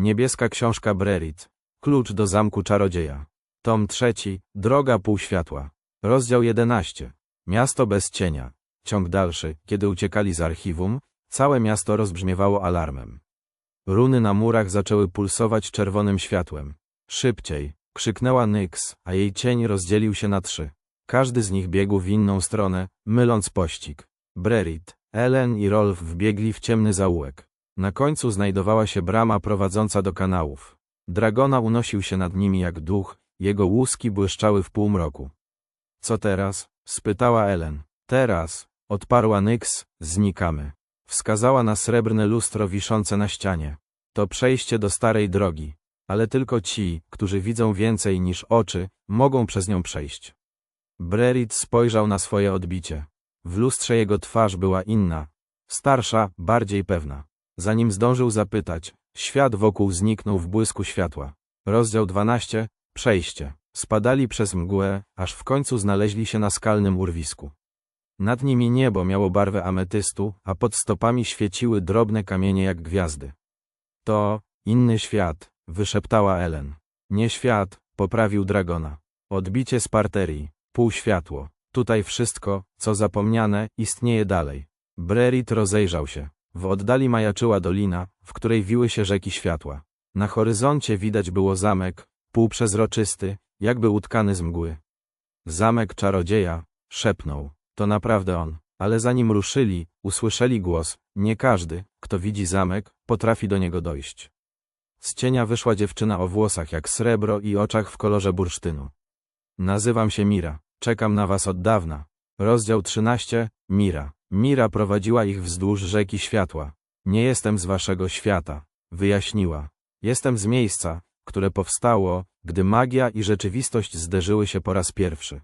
Niebieska książka Brerit. Klucz do zamku czarodzieja. Tom trzeci. Droga półświatła. Rozdział 11. Miasto bez cienia. Ciąg dalszy. Kiedy uciekali z archiwum, całe miasto rozbrzmiewało alarmem. Runy na murach zaczęły pulsować czerwonym światłem. Szybciej, krzyknęła Nyx, a jej cień rozdzielił się na trzy. Każdy z nich biegł w inną stronę, myląc pościg. Brerit, Ellen i Rolf wbiegli w ciemny zaułek. Na końcu znajdowała się brama prowadząca do kanałów. Dragona unosił się nad nimi jak duch, jego łuski błyszczały w półmroku. Co teraz? spytała Ellen. Teraz, odparła Nyx, znikamy. Wskazała na srebrne lustro wiszące na ścianie. To przejście do starej drogi, ale tylko ci, którzy widzą więcej niż oczy, mogą przez nią przejść. Brerit spojrzał na swoje odbicie. W lustrze jego twarz była inna, starsza, bardziej pewna. Zanim zdążył zapytać, świat wokół zniknął w błysku światła. Rozdział 12. Przejście. Spadali przez mgłę, aż w końcu znaleźli się na skalnym urwisku. Nad nimi niebo miało barwę ametystu, a pod stopami świeciły drobne kamienie jak gwiazdy. To inny świat, wyszeptała Ellen. Nie świat, poprawił Dragona. Odbicie z parterii, półświatło. Tutaj wszystko, co zapomniane, istnieje dalej. Brerit rozejrzał się. W oddali majaczyła dolina, w której wiły się rzeki światła. Na horyzoncie widać było zamek, półprzezroczysty, jakby utkany z mgły. Zamek czarodzieja, szepnął. To naprawdę on. Ale zanim ruszyli, usłyszeli głos. Nie każdy, kto widzi zamek, potrafi do niego dojść. Z cienia wyszła dziewczyna o włosach jak srebro i oczach w kolorze bursztynu. Nazywam się Mira. Czekam na was od dawna. Rozdział 13. Mira. Mira prowadziła ich wzdłuż rzeki światła. Nie jestem z waszego świata, wyjaśniła. Jestem z miejsca, które powstało, gdy magia i rzeczywistość zderzyły się po raz pierwszy.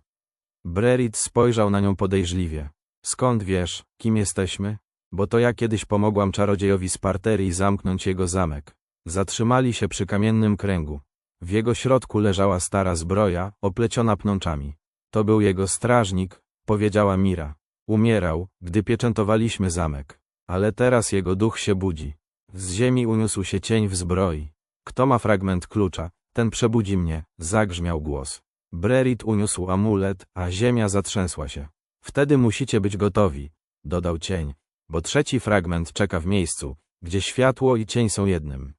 Brerit spojrzał na nią podejrzliwie. Skąd wiesz, kim jesteśmy? Bo to ja kiedyś pomogłam czarodziejowi z parterii zamknąć jego zamek. Zatrzymali się przy kamiennym kręgu. W jego środku leżała stara zbroja, opleciona pnączami. To był jego strażnik, powiedziała Mira. Umierał, gdy pieczętowaliśmy zamek. Ale teraz jego duch się budzi. Z ziemi uniósł się cień w zbroi. Kto ma fragment klucza, ten przebudzi mnie, zagrzmiał głos. Brerit uniósł amulet, a ziemia zatrzęsła się. Wtedy musicie być gotowi, dodał cień, bo trzeci fragment czeka w miejscu, gdzie światło i cień są jednym.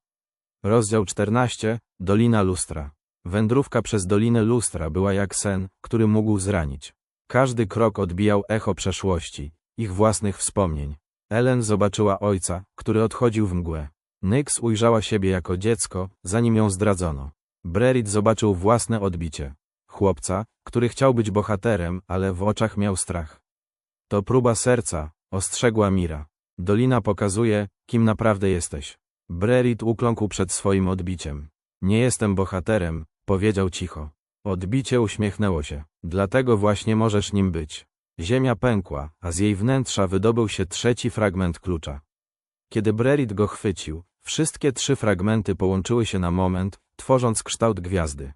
Rozdział 14. Dolina Lustra. Wędrówka przez Dolinę Lustra była jak sen, który mógł zranić. Każdy krok odbijał echo przeszłości, ich własnych wspomnień. Ellen zobaczyła ojca, który odchodził w mgłę. Nyx ujrzała siebie jako dziecko, zanim ją zdradzono. Brerit zobaczył własne odbicie. Chłopca, który chciał być bohaterem, ale w oczach miał strach. To próba serca, ostrzegła Mira. Dolina pokazuje, kim naprawdę jesteś. Brerit ukląkł przed swoim odbiciem. Nie jestem bohaterem, powiedział cicho. Odbicie uśmiechnęło się. Dlatego właśnie możesz nim być. Ziemia pękła, a z jej wnętrza wydobył się trzeci fragment klucza. Kiedy Brerit go chwycił, wszystkie trzy fragmenty połączyły się na moment, tworząc kształt gwiazdy.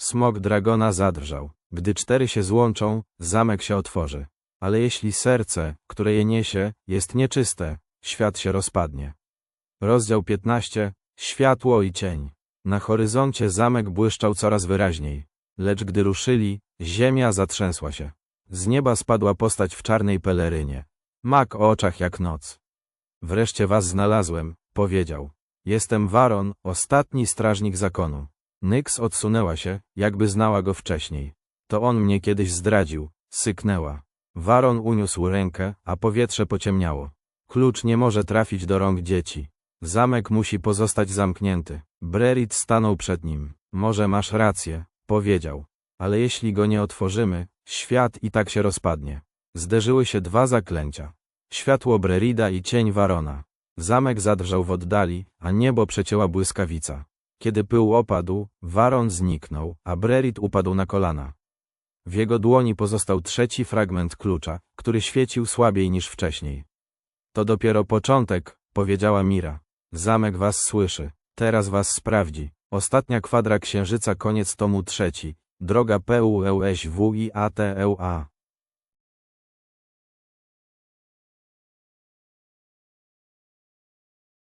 Smok dragona zadrżał. Gdy cztery się złączą, zamek się otworzy. Ale jeśli serce, które je niesie, jest nieczyste, świat się rozpadnie. Rozdział 15. Światło i cień. Na horyzoncie zamek błyszczał coraz wyraźniej. Lecz gdy ruszyli, ziemia zatrzęsła się. Z nieba spadła postać w czarnej pelerynie. Mak o oczach jak noc. Wreszcie was znalazłem, powiedział. Jestem Waron, ostatni strażnik zakonu. Nyx odsunęła się, jakby znała go wcześniej. To on mnie kiedyś zdradził, syknęła. Waron uniósł rękę, a powietrze pociemniało. Klucz nie może trafić do rąk dzieci. Zamek musi pozostać zamknięty. Brerit stanął przed nim. Może masz rację, powiedział. Ale jeśli go nie otworzymy, świat i tak się rozpadnie. Zderzyły się dwa zaklęcia. Światło Brerida i cień Warona. Zamek zadrżał w oddali, a niebo przecięła błyskawica. Kiedy pył opadł, Waron zniknął, a Brerit upadł na kolana. W jego dłoni pozostał trzeci fragment klucza, który świecił słabiej niż wcześniej. To dopiero początek, powiedziała Mira. Zamek was słyszy, teraz was sprawdzi. Ostatnia kwadra księżyca koniec tomu trzeci. Droga PUEŚW i ATEUA.